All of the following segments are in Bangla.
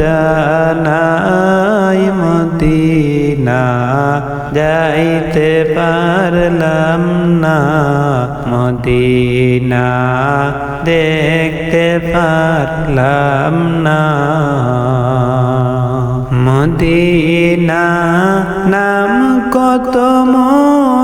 জানাই মদিনা যাইতে পারলাম না মদিনা দেখতে পারলাম না। মদিনা নাম কত মধু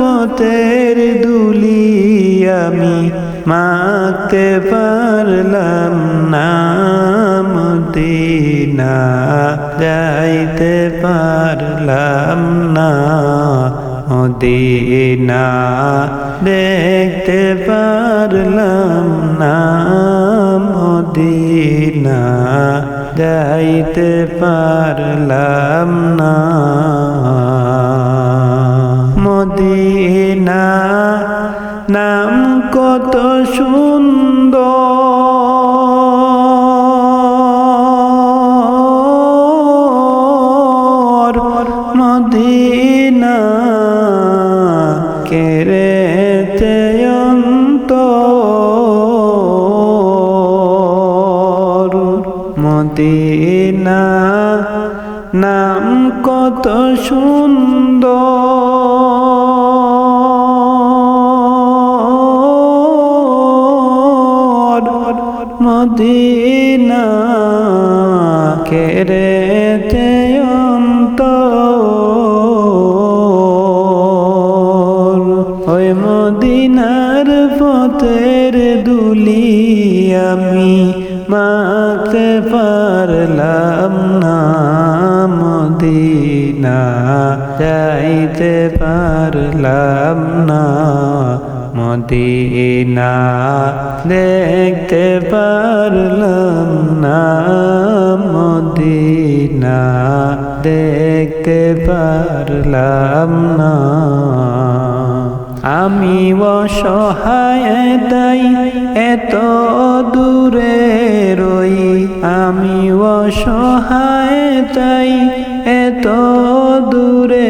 পথের দুলি আমি মাকে পারলাম না। মদিনা যাইতে পারলাম না। মদিনা দেখতে পারলাম না। মদিনা যাইতে পারলাম না। মদিনা নাম কত সুন্দর মদিনা নাম কত সুন্দর মদিনা কেরেতে অন্তর। ওই মদিনার পথের দুলি আমি মাতে পারলাম না। মদিনা যাইতে পারলাম না। মদিনা দেখতে পারলাম না, মদিনা দেখতে পারলাম না। আমি অসহায় তাই এত দূরে রই, আমি অসহায় তাই এত দূরে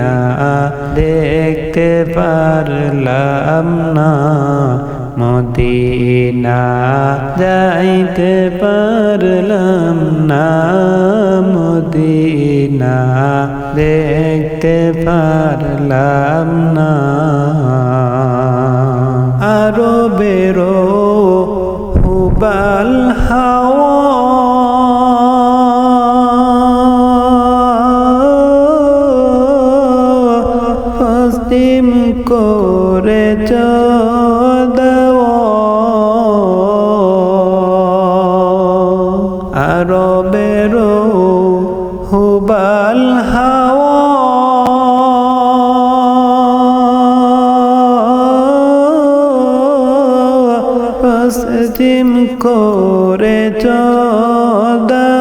মদিনা দেখতে পারলাম না। মদিনা যাইতে পারলাম না। মদিনা দেখতে পারলাম না। আরও বেরো হুবাল হাওয়া দেওয়া আরও বেরো হুবাল হাওয়া। পশ্চিম করে দেওয়া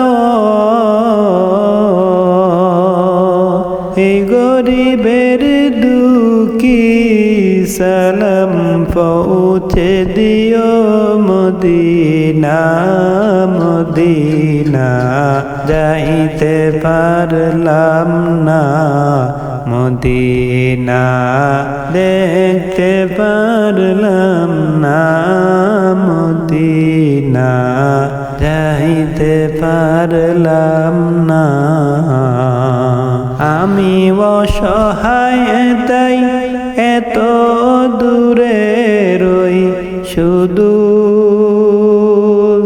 সালাম পৌঁছে দিও মদিনা মদিনা। যাইতে পারলাম না, মদিনা। দেখতে পারলাম না, মদিনা। যাইতে পারলাম না। আমি অসহায় তাই